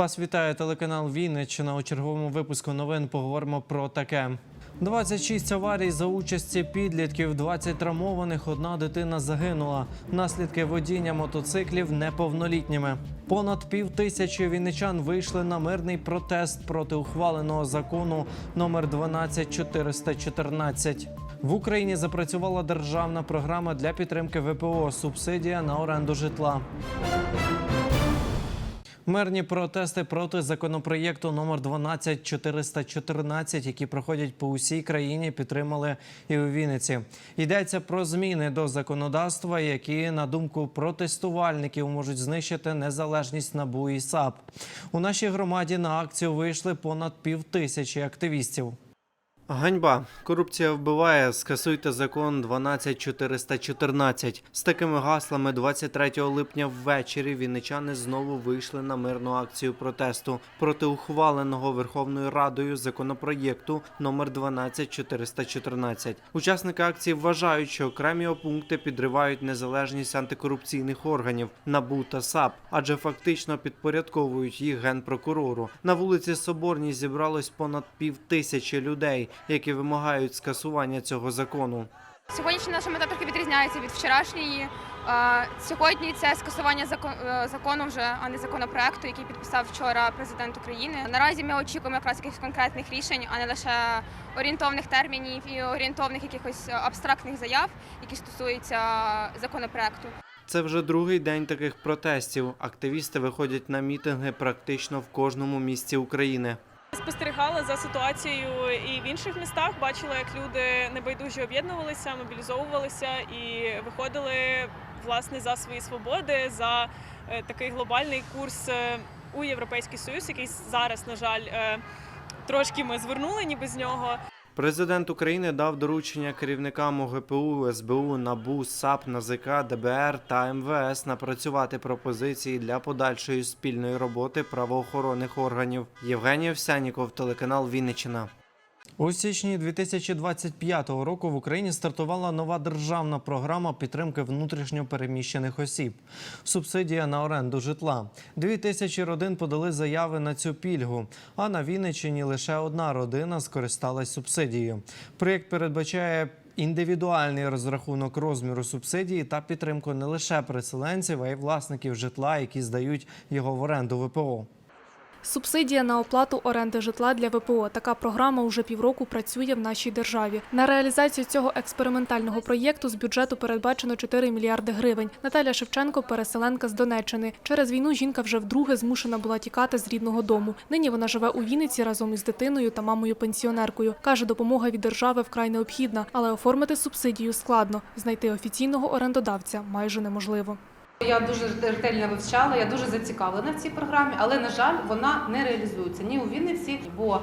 Вас вітає телеканал Вінниччина. У черговому випуску новин поговоримо про таке. 26 аварій за участі підлітків, 20 травмованих, одна дитина загинула. Наслідки водіння мотоциклів неповнолітніми. Понад пів тисячі вінничан вийшли на мирний протест проти ухваленого закону номер 12414. В Україні запрацювала державна програма для підтримки ВПО субсидія на оренду житла. Мирні протести проти законопроєкту номер 12414, які проходять по усій країні, підтримали і у Вінниці. Йдеться про зміни до законодавства, які, на думку протестувальників, можуть знищити незалежність НАБУ і САП. У нашій громаді на акцію вийшли понад пів тисячі активістів. Ганьба. Корупція вбиває. Скасуйте закон 12414. З такими гаслами 23 липня ввечері вінничани знову вийшли на мирну акцію протесту проти ухваленого Верховною Радою законопроєкту номер 12414. Учасники акції вважають, що окремі пункти підривають незалежність антикорупційних органів НАБУ та САП, адже фактично підпорядковують їх генпрокурору. На вулиці Соборній зібралось понад пів тисячі людей, які вимагають скасування цього закону. Сьогоднішня наша мета трохи відрізняється від вчорашньої. Е, Сьогодні це скасування е, закону вже, а не законопроекту, який підписав вчора президент України. Наразі ми очікуємо якраз якихось конкретних рішень, а не лише орієнтовних термінів і орієнтовних якихось абстрактних заяв, які стосуються законопроекту. Це вже другий день таких протестів. Активісти виходять на мітинги практично в кожному місті України. Спостерігала за ситуацією і в інших містах, бачила, як люди небайдужі об'єднувалися, мобілізовувалися і виходили власне за свої свободи, за е, такий глобальний курс е, у Європейський Союз, який зараз, на жаль, е, трошки ми звернули ніби з нього. Президент України дав доручення керівникам ОГПУ, СБУ, НАБУ, САП, НАЗК, ДБР та МВС напрацювати пропозиції для подальшої спільної роботи правоохоронних органів. Євгеній Овсяніков, телеканал Вінниччина. У січні 2025 року в Україні стартувала нова державна програма підтримки внутрішньо переміщених осіб. Субсидія на оренду житла. Дві тисячі родин подали заяви на цю пільгу. А на Вінниччині лише одна родина скористалась субсидією. Проєкт передбачає. Індивідуальний розрахунок розміру субсидії та підтримку не лише переселенців, а й власників житла, які здають його в оренду ВПО. Субсидія на оплату оренди житла для ВПО. Така програма уже півроку працює в нашій державі. На реалізацію цього експериментального проєкту з бюджету передбачено 4 мільярди гривень. Наталя Шевченко переселенка з Донеччини. Через війну жінка вже вдруге змушена була тікати з рідного дому. Нині вона живе у Вінниці разом із дитиною та мамою-пенсіонеркою. Каже, допомога від держави вкрай необхідна, але оформити субсидію складно. Знайти офіційного орендодавця майже неможливо. Я дуже ретельно вивчала, я дуже зацікавлена в цій програмі, але на жаль, вона не реалізується ні у Вінниці, бо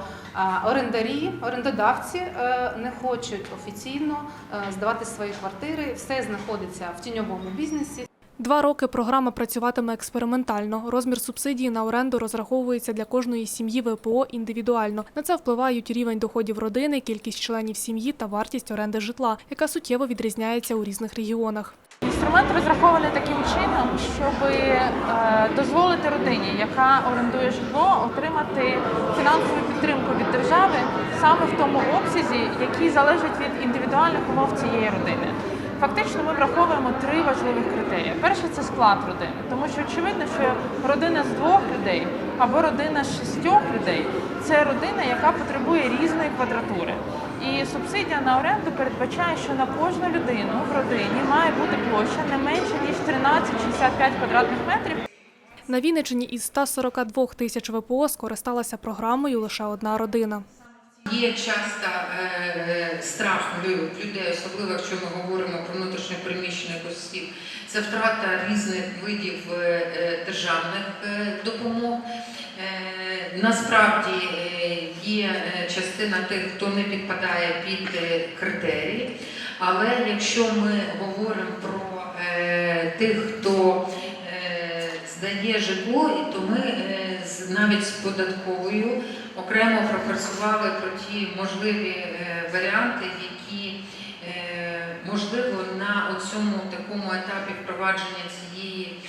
орендарі, орендодавці е, не хочуть офіційно е, здавати свої квартири. Все знаходиться в тіньовому бізнесі. Два роки програма працюватиме експериментально. Розмір субсидії на оренду розраховується для кожної сім'ї ВПО індивідуально. На це впливають рівень доходів родини, кількість членів сім'ї та вартість оренди житла, яка суттєво відрізняється у різних регіонах. Інструмент розрахований таким чином, щоб е, дозволити родині, яка орендує житло, отримати фінансову підтримку від держави саме в тому обсязі, який залежить від індивідуальних умов цієї родини. Фактично, ми враховуємо три важливих критерії. Перше це склад родини, тому що очевидно, що родина з двох людей або родина з шістьох людей це родина, яка потребує різної квадратури. І субсидія на оренду передбачає, що на кожну людину в родині має бути площа не менше ніж 13-65 квадратних метрів. На Вінниччині із 142 тисяч ВПО скористалася програмою лише одна родина. Є часто е, страх людей, особливо якщо ми говоримо про внутрішньо переміщених осіб, це втрата різних видів е, е, державних е, допомог. Насправді е, є е, частина тих, хто не підпадає під е, критерії, але якщо ми говоримо про тих, хто здає житло, то ми навіть з податковою окремо пропрацювали про ті можливі варіанти, які можливо на цьому такому етапі впровадження цієї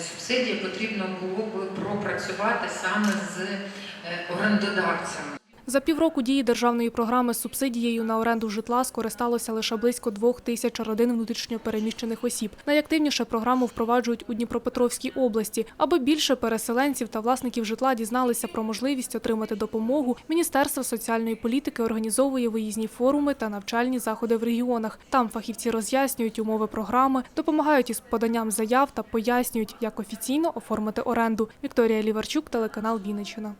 субсидії потрібно було б пропрацювати саме з е, орендодавцями. За півроку дії державної програми з субсидією на оренду житла скористалося лише близько двох тисяч родин внутрішньопереміщених осіб. Найактивніше програму впроваджують у Дніпропетровській області. Аби більше переселенців та власників житла дізналися про можливість отримати допомогу, Міністерство соціальної політики організовує виїзні форуми та навчальні заходи в регіонах. Там фахівці роз'яснюють умови програми, допомагають із поданням заяв та пояснюють, як офіційно оформити оренду. Вікторія Ліварчук, телеканал Вінниччина.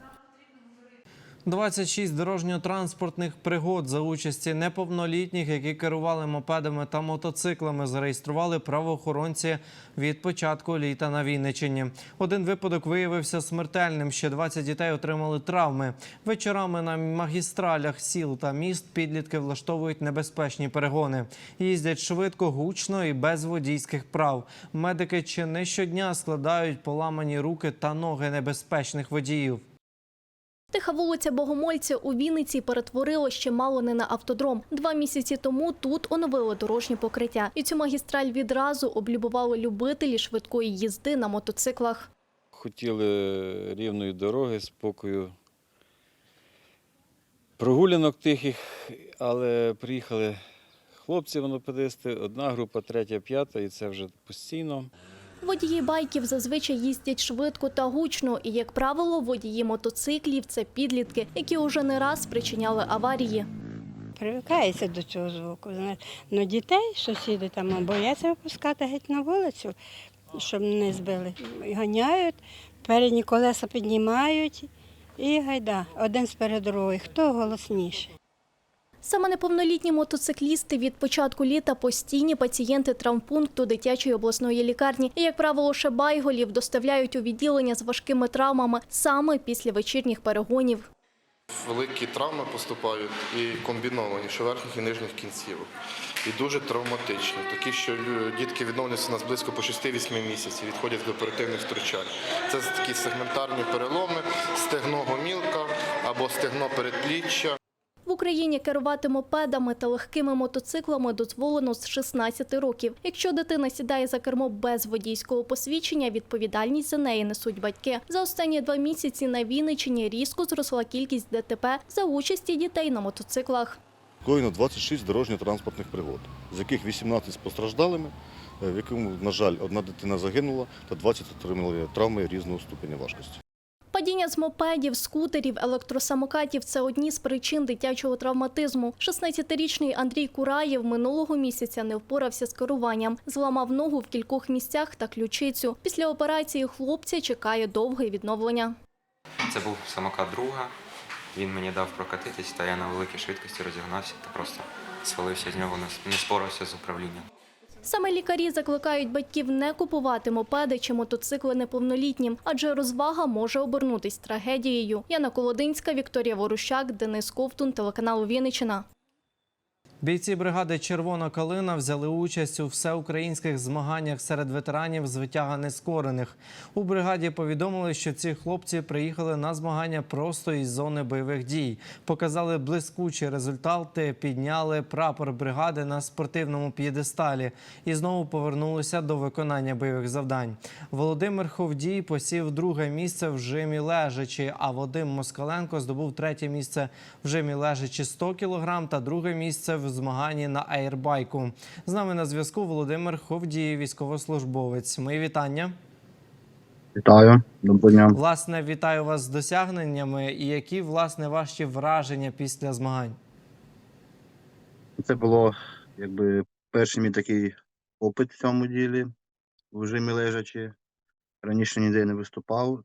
26 дорожньо-транспортних пригод за участі неповнолітніх, які керували мопедами та мотоциклами, зареєстрували правоохоронці від початку літа на Вінниччині. Один випадок виявився смертельним. Ще 20 дітей отримали травми. Вечорами на магістралях сіл та міст підлітки влаштовують небезпечні перегони. Їздять швидко, гучно і без водійських прав. Медики чи не щодня складають поламані руки та ноги небезпечних водіїв. Тиха вулиця Богомольця у Вінниці перетворило ще мало не на автодром. Два місяці тому тут оновили дорожнє покриття. І цю магістраль відразу облюбували любителі швидкої їзди на мотоциклах. Хотіли рівної дороги, спокою, прогулянок тихих, але приїхали хлопці велосипедисти, одна група, третя, п'ята, і це вже постійно. Водії байків зазвичай їздять швидко та гучно, і, як правило, водії мотоциклів це підлітки, які уже не раз спричиняли аварії. Привикається до цього звуку. Ну дітей, сусіди там бояться випускати геть на вулицю, щоб не збили. Ганяють, передні колеса піднімають і гайда, один сперед другої. Хто голосніше? Саме неповнолітні мотоциклісти від початку літа постійні пацієнти травмпункту дитячої обласної лікарні. І, як правило, шибайголів доставляють у відділення з важкими травмами саме після вечірніх перегонів. Великі травми поступають і комбіновані, що верхніх і нижніх кінцівок. І дуже травматичні. Такі, що дітки відновлюються у нас близько по 6-8 місяців, відходять до оперативних втручань. Це такі сегментарні переломи, стегно гомілка або стегно передпліччя. Україні керувати мопедами та легкими мотоциклами дозволено з 16 років. Якщо дитина сідає за кермо без водійського посвідчення, відповідальність за неї несуть батьки. За останні два місяці на Вінниччині різко зросла кількість ДТП за участі дітей на мотоциклах. Скоєно 26 дорожньо-транспортних пригод, з яких 18 з постраждалими, е, в якому, на жаль, одна дитина загинула та 20 отримали травми різного ступеня важкості. Падіння з мопедів, скутерів, електросамокатів це одні з причин дитячого травматизму. 16-річний Андрій Кураєв минулого місяця не впорався з керуванням, зламав ногу в кількох місцях та ключицю. Після операції хлопця чекає довге відновлення. Це був самокат друга. Він мені дав прокатитись, та я на великій швидкості розігнався та просто свалився з нього, не- спорався з управлінням. Саме лікарі закликають батьків не купувати мопеди чи мотоцикли неповнолітнім, адже розвага може обернутись трагедією. Яна Колодинська, Вікторія Ворущак, Денис Ковтун, телеканал Вінниччина. Бійці бригади Червона калина взяли участь у всеукраїнських змаганнях серед ветеранів з витяга нескорених. У бригаді повідомили, що ці хлопці приїхали на змагання просто із зони бойових дій. Показали блискучі результати, підняли прапор бригади на спортивному п'єдесталі і знову повернулися до виконання бойових завдань. Володимир Ховдій посів друге місце в жимі лежачі, а Вадим Москаленко здобув третє місце в жимі лежачі 100 кг та друге місце в змаганні на ейрбайку. З нами на зв'язку Володимир Ховдій, військовослужбовець. Мої вітання. Вітаю, доброго дня. Власне, вітаю вас з досягненнями. І які власне ваші враження після змагань? Це було якби перший мій такий опит в цьому ділі, в режимі лежачі. Раніше ніде не виступав.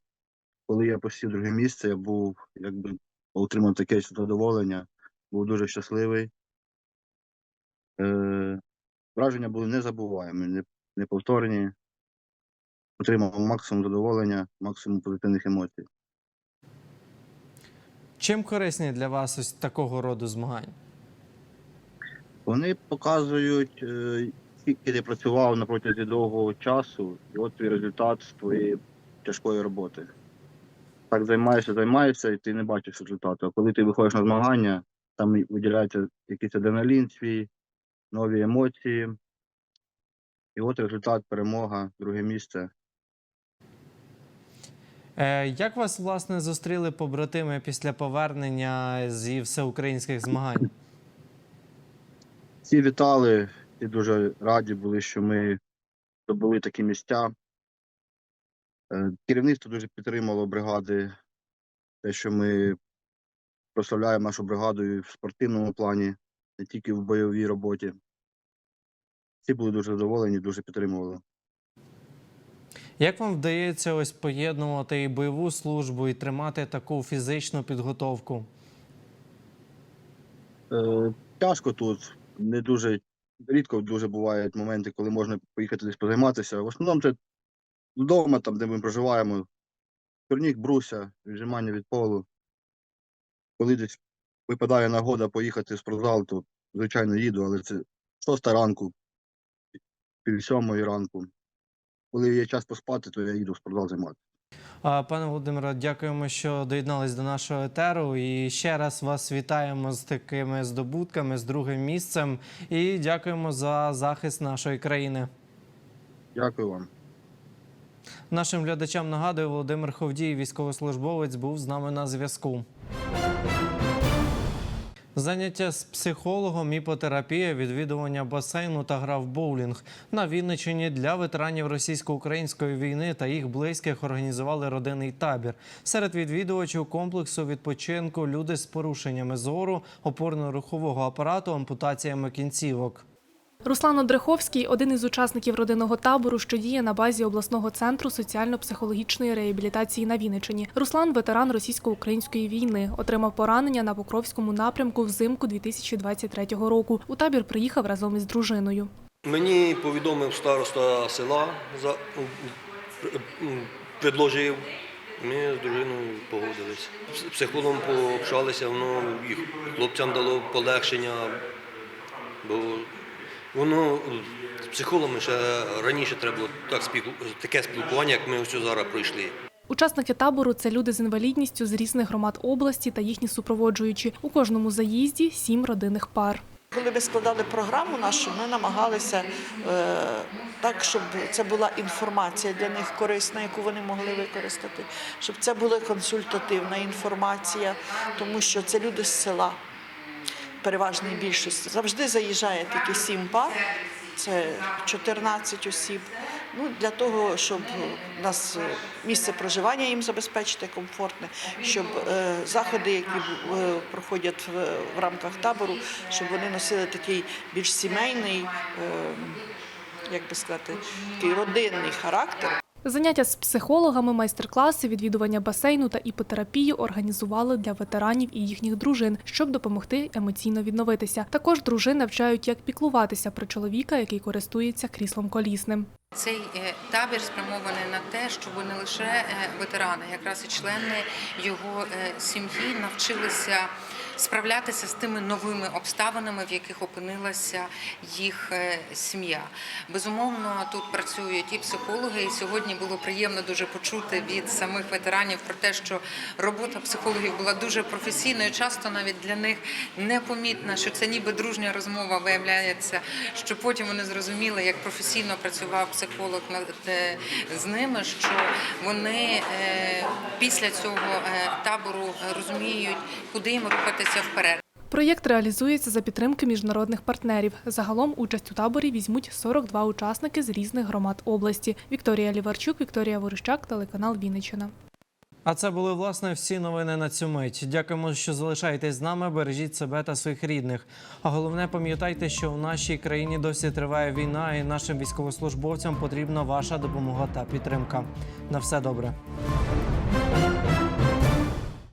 Коли я посів друге місце, я був якби отримав таке задоволення, був дуже щасливий. Е, враження були незабуваємі, неповторні. Отримав максимум задоволення, максимум позитивних емоцій. Чим корисні для вас ось такого роду змагань? Вони показують, е, скільки ти працював на протязі довгого часу, і от твій результат з твоєї тяжкої роботи. Так займаєшся, займаєшся, і ти не бачиш результату. А коли ти виходиш на змагання, там виділяється якийсь адреналін свій, нові емоції. І от результат, перемога, друге місце. Е, Як вас власне зустріли побратими після повернення зі всеукраїнських змагань? Всі вітали і дуже раді були, що ми здобули такі місця. Е, Керівництво дуже підтримало бригади, те, що ми прославляємо нашу бригаду і в спортивному плані, не тільки в бойовій роботі. Всі були дуже задоволені, дуже підтримували. Як вам вдається ось поєднувати і бойову службу, і тримати таку фізичну підготовку? Е, Тяжко тут, не дуже рідко дуже бувають моменти, коли можна поїхати десь позайматися. В основному це вдома, там, де ми проживаємо, турнік, бруся, віджимання від полу. Коли десь випадає нагода поїхати в спортзал, то звичайно їду, але це шоста ранку, пів сьомої ранку. Коли є час поспати, то я їду в спортзал займатися. Пане Володимире, дякуємо, що доєднались до нашого етеру. І ще раз вас вітаємо з такими здобутками, з другим місцем. І дякуємо за захист нашої країни. Дякую вам. Нашим глядачам нагадую, Володимир Ховдій, військовослужбовець, був з нами на зв'язку. Заняття з психологом, іпотерапія, відвідування басейну та гра в боулінг на Вінничині для ветеранів російсько-української війни та їх близьких організували родинний табір. Серед відвідувачів комплексу відпочинку люди з порушеннями зору, опорно-рухового апарату, ампутаціями кінцівок. Руслан Одреховський один із учасників родинного табору, що діє на базі обласного центру соціально-психологічної реабілітації на Вінниччині. Руслан ветеран російсько-української війни, отримав поранення на Покровському напрямку взимку 2023 року. У табір приїхав разом із дружиною. Мені повідомив староста села, за, м, предложив. Ми з дружиною погодилися. З психологом пообщалися, воно і хлопцям дало полегшення, бо воно з психологами ще раніше треба було так спілку- таке спілкування, як ми ось зараз пройшли. Учасники табору це люди з інвалідністю з різних громад області та їхні супроводжуючі. У кожному заїзді сім родинних пар. Коли ми складали програму нашу, ми намагалися е, так, щоб це була інформація для них корисна, яку вони могли використати, щоб це була консультативна інформація, тому що це люди з села, переважній більшості. Завжди заїжджає тільки сім пар, це 14 осіб. Ну, для того, щоб у нас е, місце проживання їм забезпечити комфортне, щоб е, заходи, які е, проходять в, в рамках табору, щоб вони носили такий більш сімейний, е, як би сказати, такий родинний характер. Заняття з психологами, майстер-класи, відвідування басейну та іпотерапію організували для ветеранів і їхніх дружин, щоб допомогти емоційно відновитися. Також дружин навчають, як піклуватися про чоловіка, який користується кріслом колісним. Цей е, табір спрямований на те, щоб не лише е, ветерани, якраз і члени його е, сім'ї навчилися справлятися з тими новими обставинами, в яких опинилася їх е, сім'я. Безумовно, тут працюють і психологи, і сьогодні було приємно дуже почути від самих ветеранів про те, що робота психологів була дуже професійною, часто навіть для них непомітна, що це ніби дружня розмова виявляється, що потім вони зрозуміли, як професійно працював психолог над, е, з ними, що вони е, після цього табору розуміють, куди їм рухатися вперед. Проєкт реалізується за підтримки міжнародних партнерів. Загалом участь у таборі візьмуть 42 учасники з різних громад області. Вікторія Ліварчук, Вікторія Ворощак, телеканал Вінниччина. А це були власне всі новини на цю мить. Дякуємо, що залишаєтесь з нами. Бережіть себе та своїх рідних. А головне, пам'ятайте, що в нашій країні досі триває війна, і нашим військовослужбовцям потрібна ваша допомога та підтримка. На все добре.